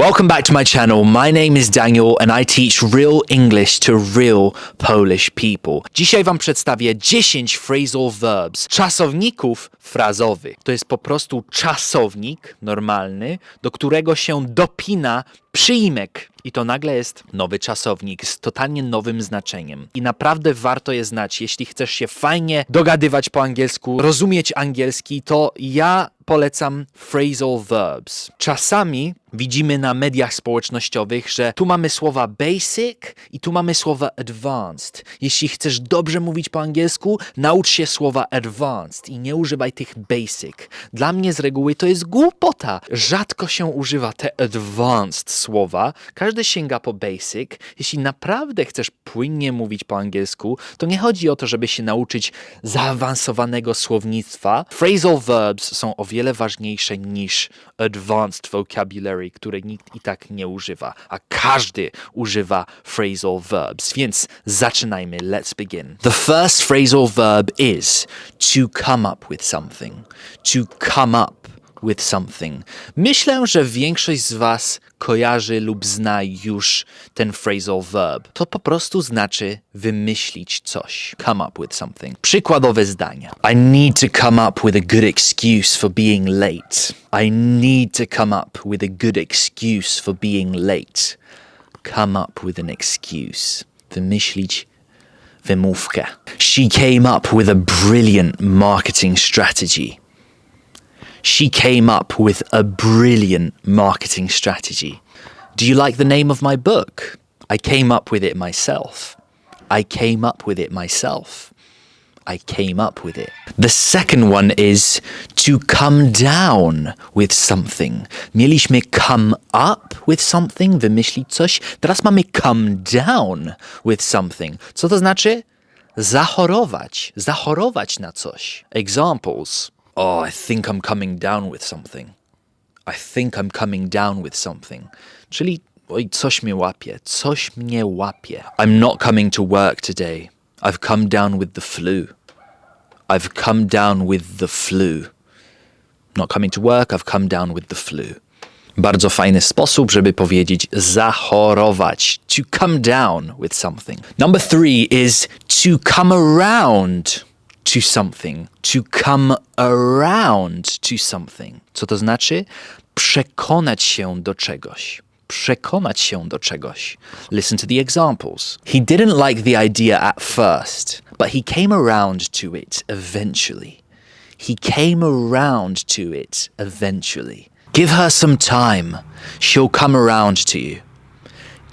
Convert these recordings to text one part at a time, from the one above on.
Welcome back to my channel. My name is Daniel and I teach real English to real Polish people. Dzisiaj wam przedstawię 10 phrasal verbs, czasowników frazowych. To jest po prostu czasownik normalny, do którego się dopina przyimek. I to nagle jest nowy czasownik z totalnie nowym znaczeniem. I naprawdę warto je znać. Jeśli chcesz się fajnie dogadywać po angielsku, rozumieć angielski, to ja polecam phrasal verbs. Czasami widzimy na mediach społecznościowych, że tu mamy słowa basic i tu mamy słowa advanced. Jeśli chcesz dobrze mówić po angielsku, naucz się słowa advanced i nie używaj tych basic. Dla mnie z reguły to jest głupota. Rzadko się używa te advanced słowa. Każdy sięga po basic. Jeśli naprawdę chcesz płynnie mówić po angielsku, to nie chodzi o to, żeby się nauczyć zaawansowanego słownictwa. Phrasal verbs są o wiele ważniejsze niż advanced vocabulary, które nikt i tak nie używa, a każdy używa phrasal verbs. Więc zaczynajmy. Let's begin. The first phrasal verb is to come up with something. To come up with something. Myślę, że większość z Was kojarzy lub zna już ten phrasal verb. To po prostu znaczy wymyślić coś. Come up with something. Przykładowe zdania. I need to come up with a good excuse for being late. I need to come up with a good excuse for being late. Come up with an excuse. Wymyślić wymówkę. She came up with a brilliant marketing strategy she came up with a brilliant marketing strategy. Do you like the name of my book? I came up with it myself. I came up with it myself. I came up with it. The second one is to come down with something. Mieliśmy come up with something, wymyślić coś. Teraz mamy come down with something. Co to znaczy? Zachorować, zachorować na coś. Examples. Oh, I think I'm coming down with something. I think I'm coming down with something. Czyli oj, coś mnie łapie, coś mnie łapie. I'm not coming to work today. I've come down with the flu. I've come down with the flu. Not coming to work, I've come down with the flu. Bardzo fajny sposób, żeby powiedzieć zachorować. To come down with something. Number three is to come around to something, to come around to something. Co to znaczy? Przekonać się do czegoś. Przekonać się do czegoś. Listen to the examples. He didn't like the idea at first, but he came around to it eventually. He came around to it eventually. Give her some time. She'll come around to you.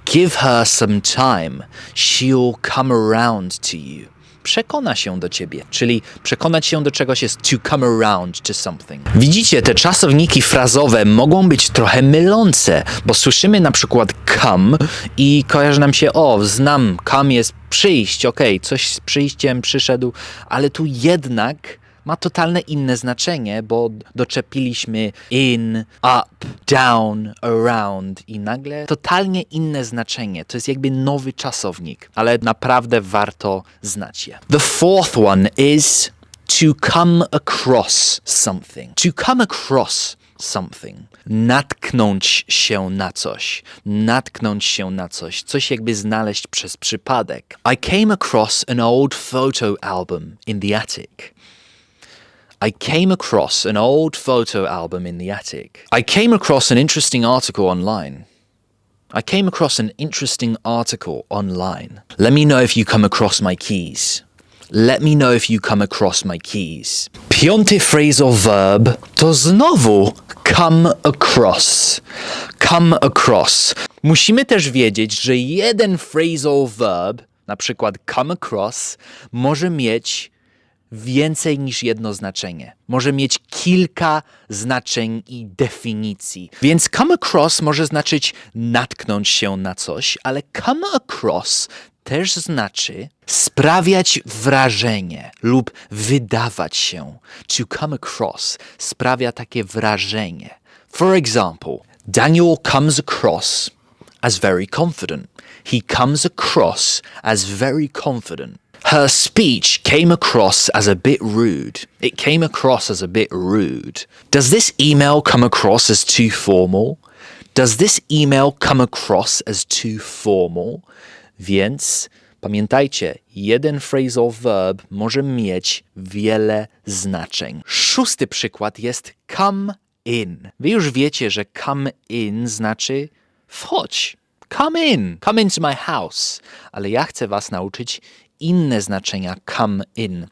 Give her some time. She'll come around to you przekona się do ciebie, czyli przekonać się do czegoś jest to come around to something. Widzicie, te czasowniki frazowe mogą być trochę mylące, bo słyszymy na przykład come i kojarzy nam się, o, znam, come jest przyjść, okej, okay, coś z przyjściem przyszedł, ale tu jednak ma totalne inne znaczenie, bo doczepiliśmy in, up, down, around i nagle totalnie inne znaczenie. To jest jakby nowy czasownik, ale naprawdę warto znać je. The fourth one is to come across something. To come across something. Natknąć się na coś. Natknąć się na coś. Coś jakby znaleźć przez przypadek. I came across an old photo album in the attic. I came across an old photo album in the attic. I came across an interesting article online. I came across an interesting article online. Let me know if you come across my keys. Let me know if you come across my keys. Piąty phrasal verb to znowu come across. Come across. Musimy też wiedzieć, że jeden phrasal verb, na przykład come across, może mieć więcej niż jedno znaczenie. Może mieć kilka znaczeń i definicji. Więc come across może znaczyć natknąć się na coś, ale come across też znaczy sprawiać wrażenie lub wydawać się. To come across sprawia takie wrażenie. For example, Daniel comes across as very confident. He comes across as very confident. Her speech came across as a bit rude. It came across as a bit rude. Does this email come across as too formal? Does this email come across as too formal? Więc pamiętajcie, jeden phrasal verb może mieć wiele znaczeń. Szósty przykład jest come in. Wy już wiecie, że come in znaczy wchodź. Come in, come into my house. Ale ja chcę was nauczyć inne znaczenia come in.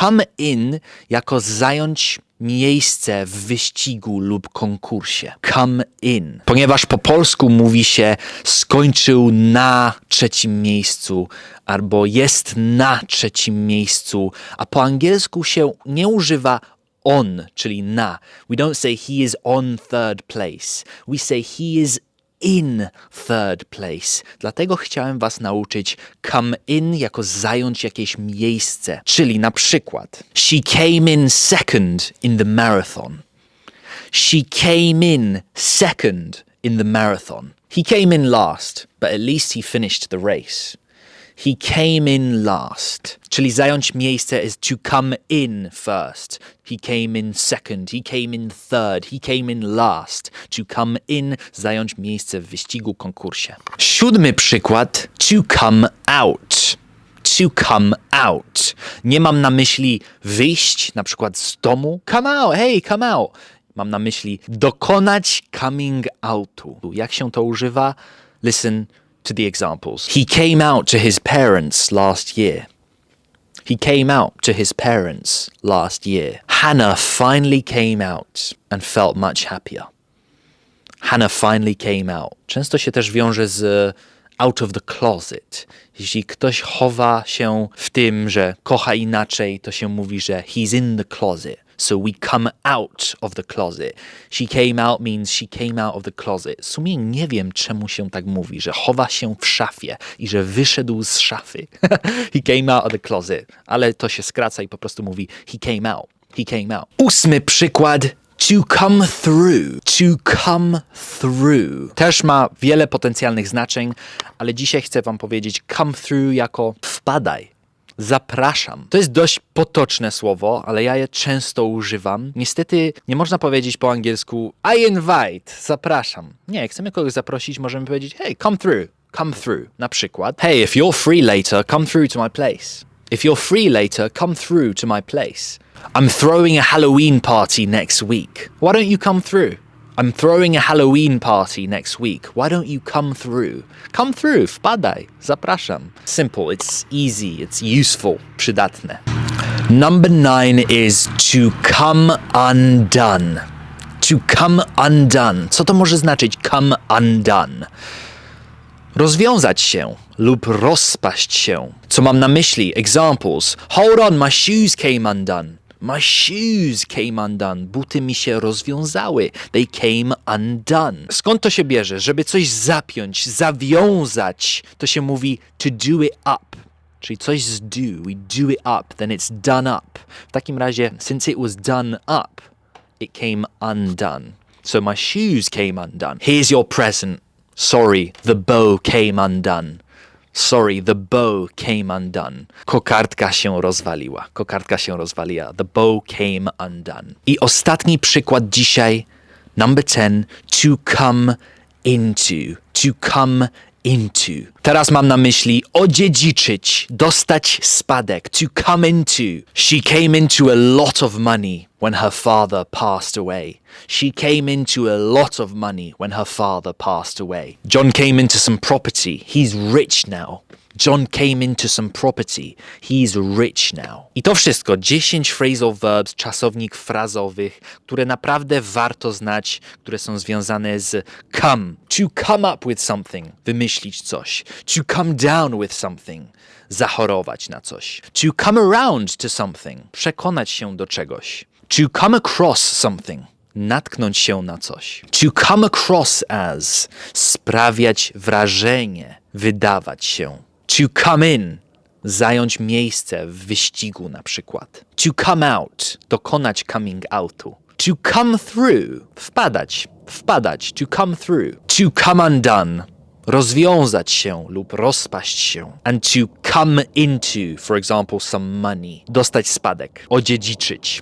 Come in jako zająć miejsce w wyścigu lub konkursie. Come in. Ponieważ po polsku mówi się skończył na trzecim miejscu albo jest na trzecim miejscu, a po angielsku się nie używa on, czyli na. We don't say he is on third place. We say he is in third place. Dlatego chciałem was nauczyć come in jako zająć jakieś miejsce. Czyli na przykład She came in second in the marathon. She came in second in the marathon. He came in last, but at least he finished the race. He came in last. Czyli zająć miejsce is to come in first. He came in second. He came in third. He came in last. To come in, zająć miejsce w wyścigu, konkursie. Siódmy przykład. To come out. To come out. Nie mam na myśli wyjść, na przykład z domu. Come out, hey, come out. Mam na myśli dokonać coming outu. Jak się to używa? Listen to the examples. He came out to his parents last year. He came out to his parents last year. Hannah finally came out and felt much happier. Hannah finally came out. Często się też wiąże z out of the closet. Jeśli ktoś chowa się w tym, że kocha inaczej, to się mówi, że he's in the closet. So we come out of the closet. She came out means she came out of the closet. W sumie nie wiem, czemu się tak mówi, że chowa się w szafie i że wyszedł z szafy. he came out of the closet. Ale to się skraca i po prostu mówi he came out. He came out. Ósmy przykład. To come through. To come through. Też ma wiele potencjalnych znaczeń, ale dzisiaj chcę Wam powiedzieć come through jako wpadaj. Zapraszam. To jest dość potoczne słowo, ale ja je często używam. Niestety nie można powiedzieć po angielsku I invite, zapraszam. Nie, jak chcemy kogoś zaprosić, możemy powiedzieć hey, come through, come through. Na przykład, hey, if you're free later, come through to my place. If you're free later, come through to my place. I'm throwing a Halloween party next week. Why don't you come through? I'm throwing a Halloween party next week. Why don't you come through? Come through, wpadaj, zapraszam. Simple, it's easy, it's useful, przydatne. Number nine is to come undone. To come undone. Co to może znaczyć come undone? rozwiązać się lub rozpaść się. Co mam na myśli? Examples. Hold on, my shoes came undone. My shoes came undone. Buty mi się rozwiązały. They came undone. Skąd to się bierze? Żeby coś zapiąć, zawiązać, to się mówi to do it up. Czyli coś z do. We do it up, then it's done up. W takim razie, since it was done up, it came undone. So my shoes came undone. Here's your present. Sorry, the bow came undone. Sorry, the bow came undone. Kokardka się rozwaliła. Kokardka się rozwaliła. The bow came undone. I ostatni przykład dzisiaj. Number 10. To come into. To come into. Teraz mam na myśli odziedziczyć, dostać spadek, to come into. She came into a lot of money when her father passed away. She came into a lot of money when her father passed away. John came into some property. He's rich now. John came into some property. He's rich now. I to wszystko 10 phrasal verbs, czasownik frazowych, które naprawdę warto znać, które są związane z come. To come up with something, wymyślić coś. To come down with something, zachorować na coś. To come around to something, przekonać się do czegoś. To come across something, natknąć się na coś. To come across as, sprawiać wrażenie, wydawać się. To come in, zająć miejsce w wyścigu na przykład. To come out, dokonać coming outu. To come through, wpadać, wpadać, to come through. To come undone, rozwiązać się lub rozpaść się. And to come into, for example, some money, dostać spadek, odziedziczyć.